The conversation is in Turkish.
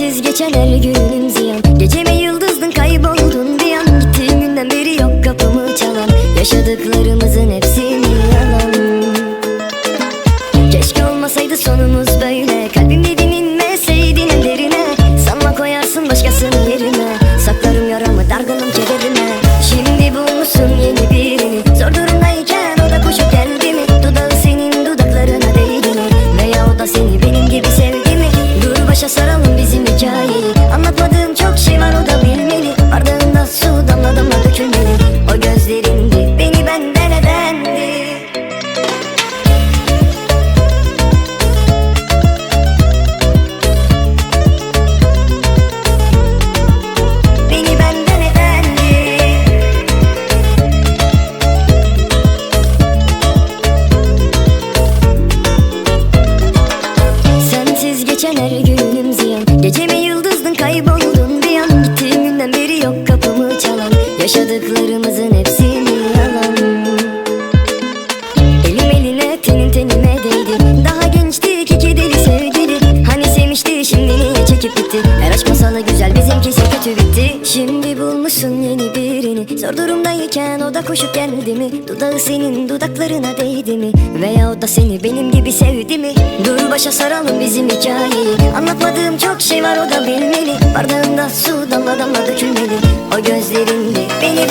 geçen her günüm ziyan. Geceme yıldızdın kayboldun bir an Gittiğin günden beri yok kapımı çalan. Yaşadıklarımızın geçen her günüm ziyan. Geceme yıldızdın kayboldun bir an? Gittiğim günden beri yok kapımı çalan. Yaşadıklarımızın bizimkisi kötü bitti. Şimdi bulmuşsun yeni birini. Zor durumdayken o da koşup geldi mi? Dudağı senin dudaklarına değdi mi? Veya o da seni benim gibi sevdi mi? Dur başa saralım bizim hikayeyi. Anlatmadığım çok şey var o da bilmeli. Bardağında su damla damla dökülmeli. O gözlerinde beni